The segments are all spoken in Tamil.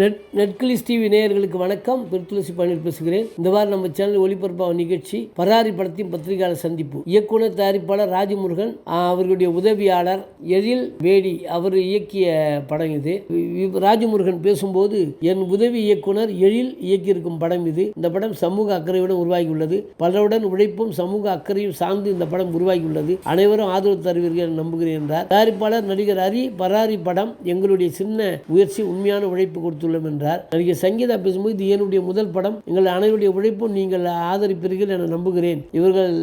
நெட் நெட்கிளிஸ் டிவி நேயர்களுக்கு வணக்கம். பெருத்துளசி பன்னீர் பேசுகிறேன். இந்த வாரம் நம்ம சேனல் ஒளிபரப்பாக நிகழ்ச்சி பராரி படத்தின் பத்திரிகையாளர் சந்திப்பு. இயக்குனர் தயாரிப்பாளர் ராஜமுருகன் அவர்களுடைய உதவியாளர் எழில் வேடி அவர் இயக்கிய படம் இது. ராஜமுருகன் பேசும்போது என் உதவி இயக்குனர் எழில் இயக்கியிருக்கும் படம் இது. இந்த படம் சமூக அக்கறையுடன் உருவாகியுள்ளது. பலருடன் உழைப்பும் சமூக அக்கறையும் சார்ந்து இந்த படம் உருவாகியுள்ளது. அனைவரும் ஆதரவு தருவீர்கள் என நம்புகிறேன் என்றார். தயாரிப்பாளர் நடிகர் ஹரி பராரி படம் எங்களுடைய சின்ன முயற்சி உண்மையான உழைப்பு கொடுத்துள்ளோம் என்றார். நடிகர் சங்கீதா பேசும்போது இது என்னுடைய முதல் படம். எங்கள் அனைவருடைய உழைப்பும் நீங்கள் ஆதரிப்பீர்கள் என நம்புகிறேன். இவர்கள்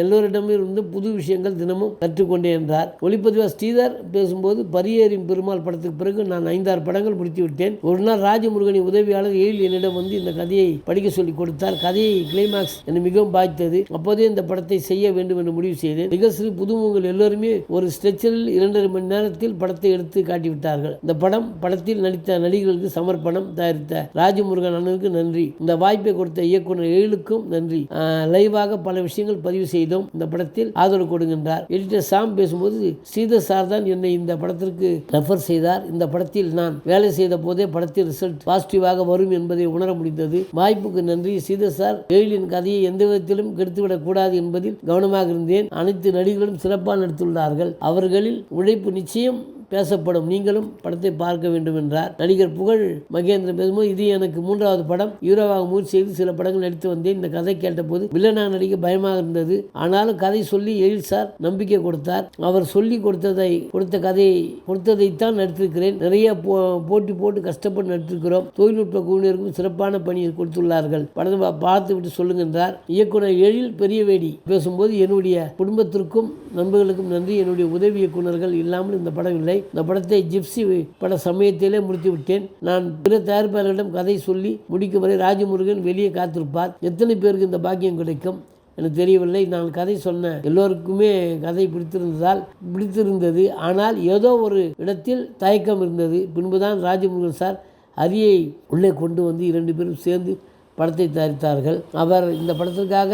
எல்லோரிடமிருந்து புது விஷயங்கள் தினமும் கற்றுக்கொண்டே என்றார். ஒளிப்பதிவா ஸ்ரீதர் பேசும்போது பரியேறின் பெருமாள் படத்துக்கு பிறகு நான் ஐந்தாறு படங்கள் முடித்து விட்டேன். ஒரு நாள் ராஜமுருகனின் உதவியாளர் எழில் என்னிடம் வந்து இந்த கதையை படிக்க சொல்லி கொடுத்தார். கதையை கிளைமாக்ஸ் என்னை மிகவும் பாதித்தது. அப்போதே இந்த படத்தை செய்ய வேண்டும் என்று முடிவு செய்தேன். மிகசிறு புதுமுகங்கள் எல்லோருமே ஒரு ஸ்ட்ரெச்சரில் இரண்டரை மணி நேரத்தில் படத்தை எடுத்து காட்டிவிட்டார்கள். இந்த படம் படத்தில் நடித்த நடிகர்களுக்கு சமர்ப்பணம் தயாரித்த ராஜமுருகன் அண்ணனுக்கு நன்றி. இந்த வாய்ப்பை கொடுத்த இயக்குனர் எழிலுக்கும் நன்றி. லைவாக பல விஷயங்கள் பதிவு செய்தோம். இந்த படத்தில் ஆதரவு கொடுக்கின்றார். எடிட்டர் சாம் பேசும்போது ஸ்ரீதர் சார் தான் என்னை இந்த படத்திற்கு ரெஃபர் செய்தார். இந்த படத்தில் நான் வேலை செய்த போதே படத்தில் ரிசல்ட் பாசிட்டிவாக வரும் என்பதை உணர முடிந்தது. வாய்ப்புக்கு நன்றி. ஸ்ரீதர் சார் எழிலின் கதையை எந்த விதத்திலும் கெடுத்துவிடக் கூடாது என்பதில் கவனமாக இருந்தேன். அனைத்து நடிகர்களும் சிறப்பாக நடித்துள்ளார்கள். அவர்களில் உழைப்பு நிச்சயம் பேசப்படும். நீங்களும் படத்தை பார்க்க வேண்டும் என்றார் நடிகர் புகழ் மகேந்திரன் பேசும்போது இது எனக்கு மூன்றாவது படம். ஹீரோவாக முயற்சி செய்து சில படங்கள் நடித்து வந்தேன். இந்த கதை கேட்டபோது வில்லனாக நடிக்க பயமாக இருந்தது. ஆனாலும் கதை சொல்லி எழில் சார் நம்பிக்கை கொடுத்தார். அவர் சொல்லி கொடுத்ததை கொடுத்த கதையை கொடுத்ததைத்தான் நடித்திருக்கிறேன் நிறைய போ போட்டி போட்டு கஷ்டப்பட்டு நடித்திருக்கிறோம். தொழில்நுட்ப குழுவினருக்கும் சிறப்பான பணியை கொடுத்துள்ளார்கள். படத்தை பார்த்து விட்டு சொல்லுகின்றார் இயக்குனர் எழில் பெரியவேடி பேசும்போது என்னுடைய குடும்பத்திற்கும் நண்பர்களுக்கும் நன்றி. என்னுடைய உதவி இயக்குனர்கள் இல்லாமல் இந்த படம் இல்லை. இந்த படத்தை ஜிப்சி பட சமயத்திலே முடித்து விட்டேன் நான் பிற தயாரிப்பாளர்களிடம் கதை சொல்லி முடிக்கும் வரை ராஜமுருகன் வெளியே காத்திருப்பார். எத்தனை பேருக்கு இந்த பாக்கியம் கிடைக்கும்? எனக்கு தெரியவில்லை. நான் கதை சொன்ன எல்லோருக்குமே கதை பிடித்திருந்ததால் பிடித்திருந்தது. ஆனால் ஏதோ ஒரு இடத்தில் தயக்கம் இருந்தது. பின்புதான் ராஜமுருகன் சார் அரியை உள்ளே கொண்டு வந்து இரண்டு பேரும் சேர்ந்து படத்தை தயாரித்தார்கள். அவர் இந்த படத்திற்காக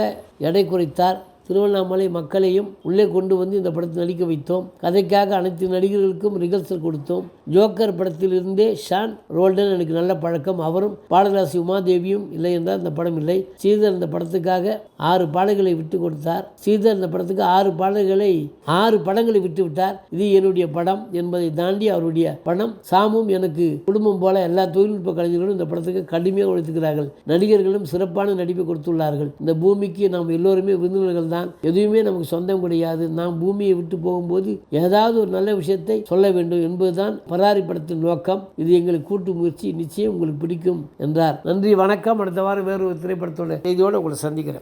எடை குறைத்தார். திருவண்ணாமலை மக்களையும் உள்ளே கொண்டு வந்து இந்த படத்தில் நடிக்க வைத்தோம். கதைக்காக அனைத்து நடிகர்களுக்கும் ரிகர்சல் கொடுத்தோம். ஜோக்கர் படத்திலிருந்தே ஷான் ரோல்டன் எனக்கு நல்ல பழக்கம். அவரும் பாடலாசி உமாதேவியும் இல்லை என்றால் இந்த படம் இல்லை. ஸ்ரீதர் இந்த படத்துக்காக ஆறு பாடல்களை விட்டு கொடுத்தார். ஸ்ரீதர் இந்த படத்துக்கு ஆறு பாடல்களை ஆறு படங்களை விட்டு விட்டார். இது என்னுடைய படம் என்பதை தாண்டி அவருடைய படம் சாமும் எனக்கு குடும்பம் போல எல்லா தொழில்நுட்ப கலைஞர்களும் இந்த படத்துக்கு கடுமையாக உழைத்துக்கிறார்கள் நடிகர்களும் சிறப்பான நடிப்பை கொடுத்துள்ளார்கள். இந்த பூமிக்கு நாம் எல்லோருமே விருந்தினர்கள் தான் தான் எதுவுமே நமக்கு சொந்தம் கிடையாது. நாம் பூமியை விட்டு போகும்போது ஏதாவது ஒரு நல்ல விஷயத்தை சொல்ல வேண்டும் என்பதுதான் பராரி படத்தின் நோக்கம். இது எங்களுக்கு கூட்டு முயற்சி. நிச்சயம் உங்களுக்கு பிடிக்கும் என்றார். நன்றி வணக்கம். அடுத்த வாரம் வேறு ஒரு திரைப்படத்தோட செய்தியோடு உங்களை சந்திக்கிறேன்.